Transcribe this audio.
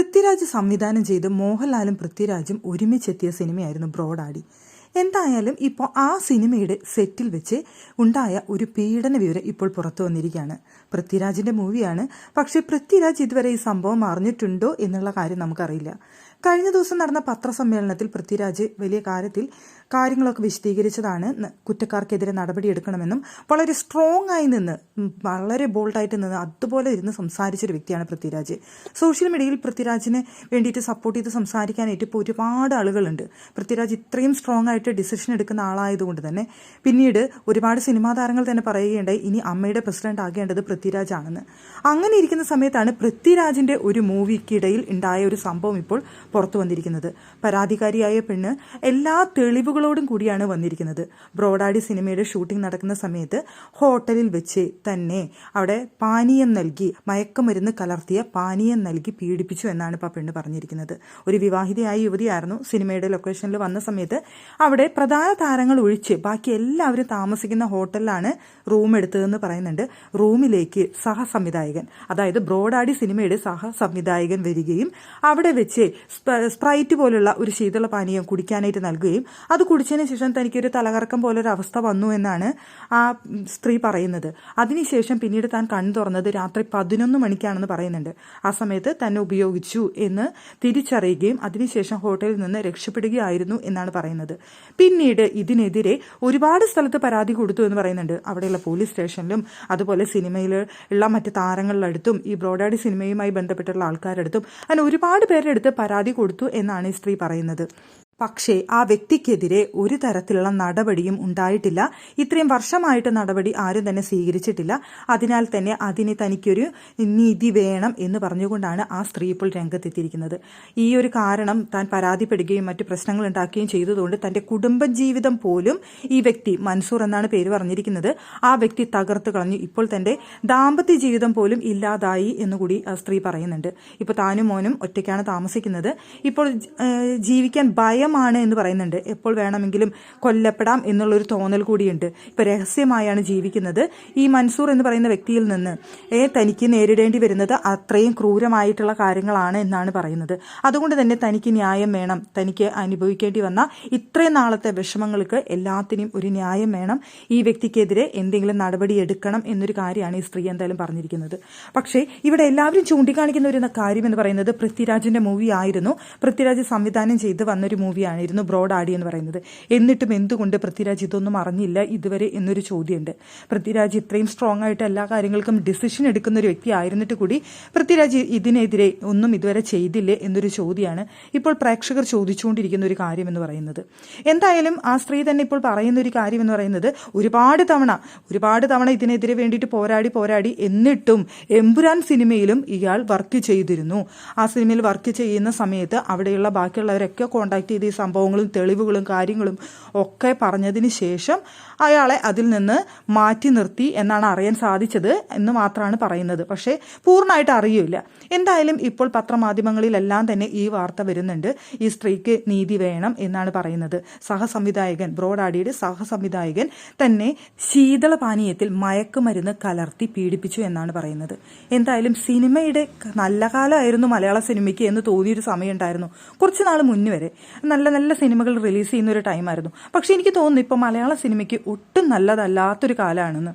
പൃഥ്വിരാജ് സംവിധാനം ചെയ്ത് മോഹൻലാലും പൃഥ്വിരാജും ഒരുമിച്ചെത്തിയ സിനിമയായിരുന്നു ബ്രോഡാഡി. എന്തായാലും ഇപ്പോൾ ആ സിനിമയുടെ സെറ്റിൽ വെച്ച് ഉണ്ടായ ഒരു പീഡന വിവരം ഇപ്പോൾ പുറത്തു വന്നിരിക്കുകയാണ്. പൃഥ്വിരാജിന്റെ മൂവിയാണ്. പക്ഷേ പൃഥ്വിരാജ് ഇതുവരെ ഈ സംഭവം അറിഞ്ഞിട്ടുണ്ടോ എന്നുള്ള കാര്യം നമുക്കറിയില്ല. കഴിഞ്ഞ ദിവസം നടന്ന പത്രസമ്മേളനത്തിൽ പൃഥ്വിരാജ് വലിയ കാര്യത്തിൽ കാര്യങ്ങളൊക്കെ വിശദീകരിച്ചതാണ്. കുറ്റക്കാർക്കെതിരെ നടപടിയെടുക്കണമെന്നും വളരെ സ്ട്രോങ് ആയി നിന്ന് വളരെ ബോൾഡായിട്ട് നിന്ന് അതുപോലെ ഇരുന്ന് സംസാരിച്ചൊരു വ്യക്തിയാണ് പൃഥ്വിരാജ്. സോഷ്യൽ മീഡിയയിൽ പൃഥ്വിരാജിന് വേണ്ടിയിട്ട് സപ്പോർട്ട് ചെയ്ത് സംസാരിക്കാനായിട്ട് ഇപ്പോൾ ഒരുപാട് ആളുകളുണ്ട്. പൃഥ്വിരാജ് ഇത്രയും സ്ട്രോങ് ആയിട്ട് ഡിസിഷൻ എടുക്കുന്ന ആളായതുകൊണ്ട് തന്നെ പിന്നീട് ഒരുപാട് സിനിമാ താരങ്ങൾ തന്നെ പറയുകയുണ്ടായി ഇനി അമ്മയുടെ പ്രസിഡന്റ് ആകേണ്ടത് പൃഥ്വിരാജാണെന്ന്. അങ്ങനെ ഇരിക്കുന്ന സമയത്താണ് പൃഥ്വിരാജിന്റെ ഒരു മൂവിക്കിടയിൽ ഉണ്ടായ ഒരു സംഭവം ഇപ്പോൾ പുറത്തു വന്നിരിക്കുന്നത്. പരാതിക്കാരിയായ പെണ്ണ് എല്ലാ തെളിവുകളോടും കൂടിയാണ് വന്നിരിക്കുന്നത്. ബ്രോഡാഡി സിനിമയുടെ ഷൂട്ടിംഗ് നടക്കുന്ന സമയത്ത് ഹോട്ടലിൽ വെച്ച് തന്നെ അവിടെ പാനീയം നൽകി മയക്കുമരുന്ന് കലർത്തിയ പാനീയം നൽകി പീഡിപ്പിച്ചു എന്നാണ് ഇപ്പോൾ പെണ്ണ് പറഞ്ഞിരിക്കുന്നത്. ഒരു വിവാഹിതയായ യുവതിയായിരുന്നു സിനിമയുടെ ലൊക്കേഷനിൽ വന്ന സമയത്ത് അവിടെ പ്രധാന താരങ്ങൾ ഒഴിച്ച് ബാക്കി എല്ലാവരും താമസിക്കുന്ന ഹോട്ടലിലാണ് റൂം എടുത്തതെന്ന് പറയുന്നുണ്ട്. റൂമിലേക്ക് സഹസംവിധായകൻ അതായത് ബ്രോഡാഡി സിനിമയുടെ സഹസംവിധായകൻ വരികയും അവിടെ വെച്ച് സ്പ്രൈറ്റ് പോലുള്ള ഒരു ശീതള പാനീയം കുടിക്കാനായിട്ട് നൽകുകയും അത് കുടിച്ചതിന് ശേഷം തനിക്കൊരു തലകറക്കം പോലൊരു അവസ്ഥ വന്നു എന്നാണ് ആ സ്ത്രീ പറയുന്നത്. അതിനുശേഷം പിന്നീട് താൻ കണ്ണു തുറന്നത് രാത്രി പതിനൊന്ന് മണിക്കാണെന്ന് പറയുന്നുണ്ട്. ആ സമയത്ത് തന്നെ ഉപയോഗിച്ചു എന്ന് തിരിച്ചറിയുകയും അതിനുശേഷം ഹോട്ടലിൽ നിന്ന് രക്ഷപ്പെടുകയായിരുന്നു എന്നാണ് പറയുന്നത്. പിന്നീട് ഇതിനെതിരെ ഒരുപാട് സ്ഥലത്ത് പരാതി കൊടുത്തു എന്ന് പറയുന്നുണ്ട്. അവിടെയുള്ള പോലീസ് സ്റ്റേഷനിലും അതുപോലെ സിനിമയിൽ ഉള്ള മറ്റ് താരങ്ങളിലടുത്തും ഈ ബ്രോഡാഡി സിനിമയുമായി ബന്ധപ്പെട്ടുള്ള ആൾക്കാരടുത്തും അങ്ങനെ ഒരുപാട് പേരെടുത്ത് പരാതി കൊടുത്തു എന്നാണ് ഈ സ്ത്രീ പറയുന്നത്. പക്ഷേ ആ വ്യക്തിക്കെതിരെ ഒരു തരത്തിലുള്ള നടപടിയും ഉണ്ടായിട്ടില്ല. ഇത്രയും വർഷമായിട്ട് നടപടി ആരും തന്നെ സ്വീകരിച്ചിട്ടില്ല. അതിനാൽ തന്നെ അതിന് തനിക്കൊരു നീതി വേണം എന്ന് പറഞ്ഞുകൊണ്ടാണ് ആ സ്ത്രീ ഇപ്പോൾ രംഗത്തെത്തിയിരിക്കുന്നത്. ഈ ഒരു കാരണം താൻ പരാതിപ്പെടുകയും മറ്റു പ്രശ്നങ്ങൾ ഉണ്ടാക്കുകയും ചെയ്തതുകൊണ്ട് തന്റെ കുടുംബജീവിതം പോലും ഈ വ്യക്തി മൻസൂർ എന്നാണ് പേര് പറഞ്ഞിരിക്കുന്നത്. ആ വ്യക്തി തകർത്ത് കളഞ്ഞു. ഇപ്പോൾ തന്റെ ദാമ്പത്യ ജീവിതം പോലും ഇല്ലാതായി എന്നുകൂടി സ്ത്രീ പറയുന്നുണ്ട്. ഇപ്പോൾ താനും മോനും ഒറ്റയ്ക്കാണ് താമസിക്കുന്നത്. ഇപ്പോൾ ജീവിക്കാൻ ജീവിക്കാൻ ഭയമാണ് എന്ന് പറയുന്നുണ്ട്. എപ്പോൾ വേണമെങ്കിലും കൊല്ലപ്പെടാം എന്നുള്ളൊരു തോന്നൽ കൂടിയുണ്ട്. ഇപ്പം രഹസ്യമായാണ് ജീവിക്കുന്നത്. ഈ മൻസൂർ എന്ന് പറയുന്ന വ്യക്തിയിൽ നിന്ന് ഏ തനിക്ക് നേരിടേണ്ടി വരുന്നത് അത്രയും ക്രൂരമായിട്ടുള്ള കാര്യങ്ങളാണ് എന്നാണ് പറയുന്നത്. അതുകൊണ്ട് തന്നെ തനിക്ക് ന്യായം വേണം. തനിക്ക് അനുഭവിക്കേണ്ടി വന്ന ഇത്രയും നാളത്തെ വിഷമങ്ങൾക്ക് എല്ലാത്തിനും ഒരു ന്യായം വേണം. ഈ വ്യക്തിക്കെതിരെ എന്തെങ്കിലും നടപടി എടുക്കണം എന്നൊരു കാര്യമാണ് ഈ സ്ത്രീ എന്തായാലും പറഞ്ഞിരിക്കുന്നത്. പക്ഷേ ഇവിടെ എല്ലാവരും ചൂണ്ടിക്കാണിക്കുന്ന ഒരു കാര്യം എന്ന് പറയുന്നത് പൃഥ്വിരാജിന്റെ മൂവി ആയിരുന്നു. പൃഥ്വിരാജ് സംവിധാനം ചെയ്ത് വന്നൊരു മൂവിയായിരുന്നു ബ്രോഡ് ആടി എന്ന് പറയുന്നത്. എന്നിട്ടും എന്തുകൊണ്ട് പൃഥ്വിരാജ് ഇതൊന്നും അറിഞ്ഞില്ല ഇതുവരെ എന്നൊരു ചോദ്യമുണ്ട്. പൃഥ്വിരാജ് ഇത്രയും സ്ട്രോങ് ആയിട്ട് എല്ലാ കാര്യങ്ങൾക്കും ഡിസിഷൻ എടുക്കുന്ന ഒരു വ്യക്തി ആയിരുന്നിട്ട് കൂടി പൃഥ്വിരാജ് ഇതിനെതിരെ ഒന്നും ഇതുവരെ ചെയ്തില്ലേ എന്നൊരു ചോദ്യമാണ് ഇപ്പോൾ പ്രേക്ഷകർ ചോദിച്ചുകൊണ്ടിരിക്കുന്ന ഒരു കാര്യം എന്ന് പറയുന്നത്. എന്തായാലും ആ സ്ത്രീ തന്നെ ഇപ്പോൾ പറയുന്ന ഒരു കാര്യം എന്ന് പറയുന്നത് ഒരുപാട് തവണ ഒരുപാട് തവണ ഇതിനെതിരെ വേണ്ടിയിട്ട് പോരാടി പോരാടി എന്നിട്ടും എമ്പുരാൻ സിനിമയിലും ഇയാൾ വർക്ക് ചെയ്തിരുന്നു. ആ സിനിമയിൽ വർക്ക് ചെയ്യുന്ന സമയത്ത് അവിടെയുള്ള ബാക്കിയുള്ളവരൊക്കെ കോണ്ടാക്ട് ചെയ്ത് ഈ സംഭവങ്ങളും തെളിവുകളും കാര്യങ്ങളും ഒക്കെ പറഞ്ഞതിന് ശേഷം അയാളെ അതിൽ നിന്ന് മാറ്റി നിർത്തി എന്നാണ് അറിയാൻ സാധിച്ചത് എന്ന് മാത്രമാണ് പറയുന്നത്. പക്ഷേ പൂർണമായിട്ട് അറിയില്ല. എന്തായാലും ഇപ്പോൾ പത്രമാധ്യമങ്ങളിലെല്ലാം തന്നെ ഈ വാർത്ത വരുന്നുണ്ട്. ഈ സ്ത്രീക്ക് നീതി വേണം എന്നാണ് പറയുന്നത്. സഹസംവിധായകൻ ബ്രോഡാഡിയുടെ സഹസംവിധായകൻ തന്നെ ശീതളപാനീയത്തിൽ മയക്കുമരുന്ന് കലർത്തി പീഡിപ്പിച്ചു എന്നാണ് പറയുന്നത്. എന്തായാലും സിനിമയുടെ നല്ല കാലമായിരുന്നു മലയാള സിനിമയ്ക്ക് എന്ന് തോന്നിയൊരു സമയം ഉണ്ടായിരുന്നു കുറച്ച് നാൾ മുന്നേ വരെ നല്ല നല്ല സിനിമകൾ റിലീസ് ചെയ്യുന്ന ഒരു ടൈമായിരുന്നു പക്ഷെ എനിക്ക് തോന്നുന്നു ഇപ്പോൾ മലയാള സിനിമയ്ക്ക് ഒട്ടും നല്ലതല്ലാത്തൊരു കാലമാണെന്ന്.